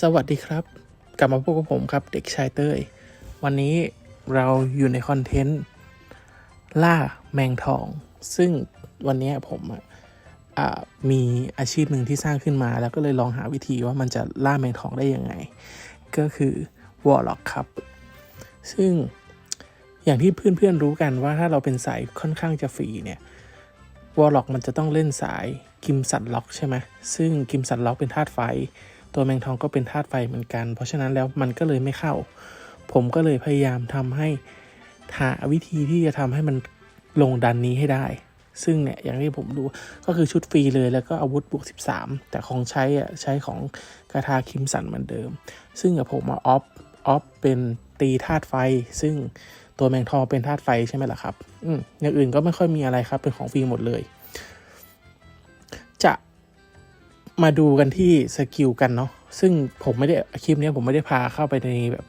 สวัสดีครับ กลับมาพบกับผมครับเด็กชายเต้ย วันนี้เราอยู่ในคอนเทนต์ล่าแมงทอง ซึ่งวันนี้ผมมีอาชีพหนึ่งที่สร้างขึ้นมา แล้วก็เลยลองหาวิธีว่ามันจะล่าแมงทองได้ยังไง ก็คือวอลล็อกครับ ซึ่งอย่างที่เพื่อนๆรู้กันว่าถ้าเราเป็นสายค่อนข้างจะฟรีเนี่ยวอลล็อกมันจะต้องเล่นสายกิมสันล็อกใช่ไหมซึ่งกิมสันล็อกเป็นธาตุไฟ ตัวแมงทองก็เป็นธาตุไฟเหมือนกัน เพราะฉะนั้นแล้วมันก็เลยไม่เข้า ผมก็เลยพยายามทำให้หาวิธีที่จะทำให้มันลงดันนี้ให้ได้ ซึ่งเนี่ยอย่างที่ผมดูก็คือชุดฟรีเลยแล้วก็อาวุธบวก 13 แต่ของใช้อะใช้ของกาทาคิมสันเหมือนเดิม ซึ่งกับผมมาออฟออฟเป็นตีธาตุไฟ ซึ่งตัวแมงทองเป็นธาตุไฟใช่ไหมล่ะครับ อืมอย่างอื่นก็ไม่ค่อยมีอะไรครับ เป็นของฟรีหมดเลย มาดูกันที่สกิลกันเนาะซึ่งผมไม่ได้คลิปนี้ผมไม่ได้พาเข้าไปในแบบ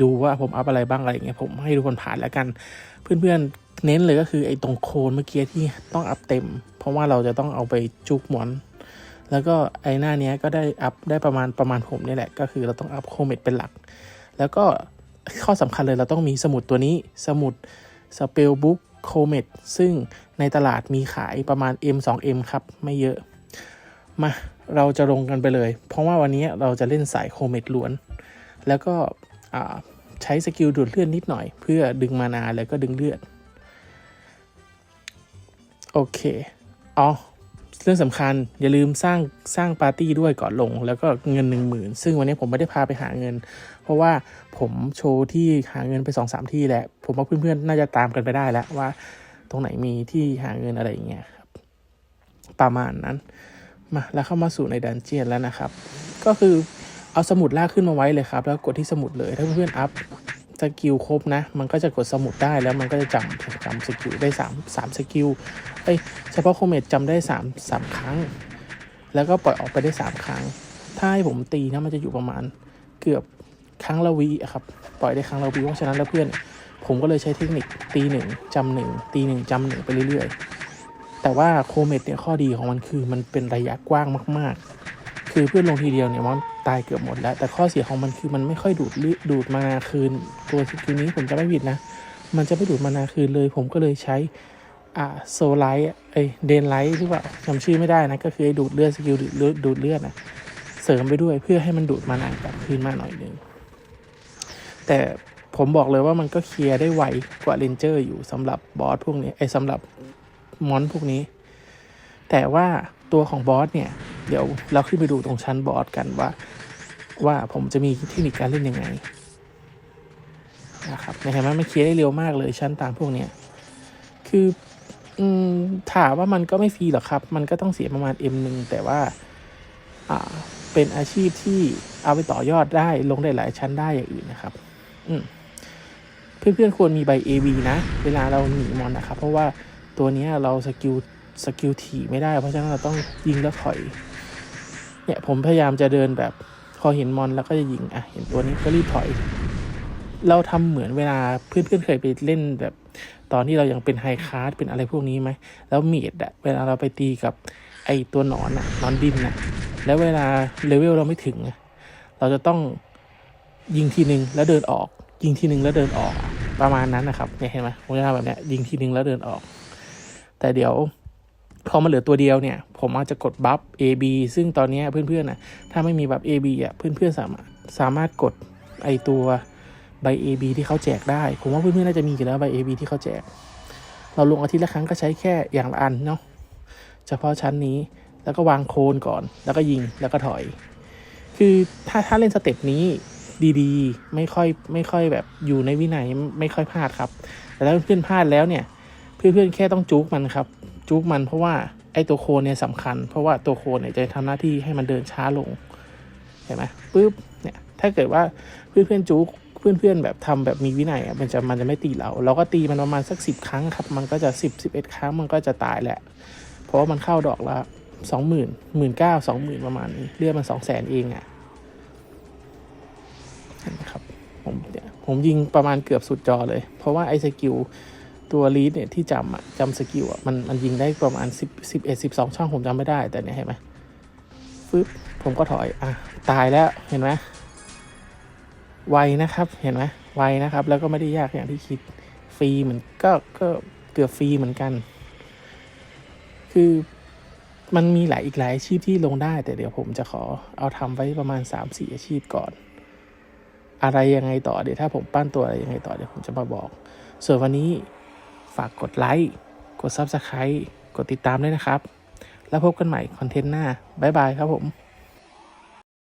ดูว่าผมอัพอะไรบ้างอะไรเงี้ยผมให้ทุกคนผ่านแล้วกัน เพื่อนๆเน้นเลยก็คือไอ้ตรงโคนเมื่อกี้ที่ต้องอัพเต็ม เพราะว่าเราจะต้องเอาไปจุกหมอน แล้วก็ไอ้หน้าเนี้ยก็ได้อัพได้ประมาณประมาณผมนี่แหละ ก็คือเราต้องอัพโคเมดเป็นหลัก แล้วก็ข้อสำคัญเลยเราต้องมีสมุดตัวนี้สมุดสเปลบุ๊กโคเมดซึ่งในตลาดมีขายประมาณ M 2 M ครับ ไม่เยอะ มาเราจะลงกันไปเลย เพราะว่าวันนี้เราจะเล่นสายโคเมดล้วน แล้วก็ใช้สกิลดูดเลือดนิดหน่อย เพื่อดึงมานาแล้วก็ดึงเลือด โอเค อ๋อ เรื่องสำคัญอย่าลืมสร้างสร้างปาร์ตี้ด้วยก่อนลง แล้วก็เงินหนึ่งหมื่นซึ่งวันนี้ผมไม่ได้พาไปหาเงิน เพราะว่าผมโชว์ที่หาเงินไปสองสามที่แหละผมว่าเพื่อนๆ น่าจะตามกันไปได้แล้วว่า ตรงไหนมีที่หาเงินอะไรอย่างเงี้ยครับประมาณนั้น มาแล้วเข้ามาสู่ในดันเจียนแล้วนะครับ ก็คือเอาสมุดลากขึ้นมาไว้เลยครับ แล้วกดที่สมุดเลย ถ้าเพื่อนๆอัพสกิลครบนะ มันก็จะกดสมุดได้แล้วมันก็จะจำจำสกิลได้3 3สกิลเอ้ยเฉพาะโคเมดจำได้3 3 ครั้ง แล้วก็ปล่อยออกไปได้ 3 ครั้ง ถ้าให้ผมตีนะมันจะอยู่ประมาณเกือบครั้งละวิอะครับ ปล่อยได้ครั้งละวิเพราะฉะนั้นแล้วเพื่อน ผมก็เลยใช้เทคนิคตีหนึ่งจำหนึ่งตีหนึ่งจำหนึ่งไปเรื่อยๆ แต่ว่าโคเมดเนี่ยข้อดีของมันคือมันเป็นระยะกว้างมาก ๆ คือเพื่อนลงทีเดียวเนี่ยมันตายเกือบหมดแล้ว แต่ข้อเสียของมันคือมันไม่ค่อยดูดเลือดดูดมานาคืน ตัวสกิลนี้ผมจะไม่ผิดนะ มันจะไม่ดูดมานาคืนเลย ผมก็เลยใช้อ่าโซไลท์เอ้ยเดนไลท์หรือว่าจำชื่อไม่ได้นะ ก็คือไอ้ดูดเลือดสกิลดูดเลือดเลือดนะเสริมไปด้วยเพื่อให้มันดูดมานากลับคืนมาหน่อยนึงแต่ผมบอกเลยว่ามันก็เคลียร์ได้ไวกว่าเรนเจอร์อยู่สำหรับบอสพวกนี้ไอ้สำหรับ มอนพวกนี้ แต่ว่าตัวของบอสเนี่ย เดี๋ยวเราขึ้นไปดูตรงชั้นบอสกันว่า ว่าผมจะมีเทคนิคการเล่นยังไงนะครับเห็นไหมมันเคลียร์ได้เร็วมากเลยชั้นต่างพวกเนี้ยคืออืมถามว่ามันก็ไม่ฟรีหรอกครับ มันก็ต้องเสียประมาณ M หนึ่งแต่ว่า อ่า เป็นอาชีพที่เอาไปต่อยอดได้ลงได้หลายชั้นได้อย่างอื่นนะครับ อืมเพื่อนๆควรมีใบ AB นะ เวลาเราหนีมอนนะครับ เพราะว่า ตัวนี้เราสกิลสกิลถี่ไม่ได้ เพราะฉะนั้นเราต้องยิงแล้วถอย เนี่ยผมพยายามจะเดินแบบพอเห็นมอนแล้วก็จะยิงอะเห็นตัวนี้ก็รีบถอย เราทำเหมือนเวลาเพื่อนๆเคยไปเล่นแบบ ตอนที่เรายังเป็นไฮคาร์ดเป็นอะไรพวกนี้ไหมแล้วเมดอะเวลาเราไปตีกับไอตัวหนอนอะนอนดินอะแล้วเวลาเลเวลเราไม่ถึง เราจะต้องยิงทีนึงแล้วเดินออก ยิงทีนึงแล้วเดินออกประมาณนั้นนะครับเนี่ยเห็นไหมผมจะทำแบบเนี้ยยิงทีนึงแล้วเดินออก แต่เดี๋ยวพอมาเหลือตัวเดียวเนี่ย ผมอาจจะกดบัฟ AB ซึ่งตอนนี้เพื่อนๆนะถ้าไม่มีบัฟ AB อะ เพื่อนๆสามารถสามารถกดไอตัวใบ AB ที่เขาแจกได้ ผมว่าเพื่อนๆน่าจะมีกันแล้วใบ AB ที่เขาแจก เราลงอาทิตย์ละครั้งก็ใช้แค่อย่างละอันเนาะ เฉพาะชั้นนี้ แล้วก็วางโคนก่อน แล้วก็ยิง แล้วก็ถอย คือถ้าถ้าเล่นสเต็ปนี้ดีๆ ไม่ค่อยไม่ค่อยแบบอยู่ในวินัยไม่ค่อยพลาดครับ แต่ถ้าเพื่อนๆพลาดแล้วเนี่ย เพื่อนๆแค่ต้องจุกมันครับ จุกมันเพราะว่าไอ้ตัวโคนเนี่ยสำคัญ เพราะว่าตัวโคนเนี่ยจะทำหน้าที่ให้มันเดินช้าลงเห็นไหมปุ๊บเนี่ยถ้าเกิดว่าเพื่อนๆจุกเพื่อนๆแบบทำแบบมีวินัยอะมันจะมันจะไม่ตีเรา เราก็ตีมันประมาณสักสิบครั้งครับ มันก็จะสิบสิบเอ็ดครั้งมันก็จะตายแหละ เพราะว่ามันเข้าดอกละสองหมื่นหมื่นเก้าสองหมื่นประมาณนี้เลือดมันสองแสนเองอะเห็นไหมครับผมเนี่ยผมยิงประมาณเกือบสุดจอเลย เพราะว่าไอ้สกิล ตัวลีดเนี่ยที่จำอะจำสกิลอะมันมันยิงได้ประมาณสิบสิบเอ็ดสิบสองช่องผมจำไม่ได้ แต่เนี่ยเห็นไหมฟึบผมก็ถอยอะตายแล้วเห็นไหมไวนะครับเห็นไหมไวนะครับ แล้วก็ไม่ได้ยากอย่างที่คิดฟรีเหมือนก็ก็เกือบฟรีเหมือนกัน คือมันมีหลายอีกหลายอาชีพที่ลงได้ แต่เดี๋ยวผมจะขอเอาทำไว้ประมาณ3ามสี่อาชีพก่อน อะไรยังไงต่อเดี๋ยวถ้าผมปั้นตัวอะไรยังไงต่อเดี๋ยวผมจะมาบอก ส่วนวันนี้ ฝากกดไลค์ กด Subscribe กดติดตามด้วยนะครับ แล้วพบกันใหม่คอนเทนต์หน้า บ๊ายบายครับผม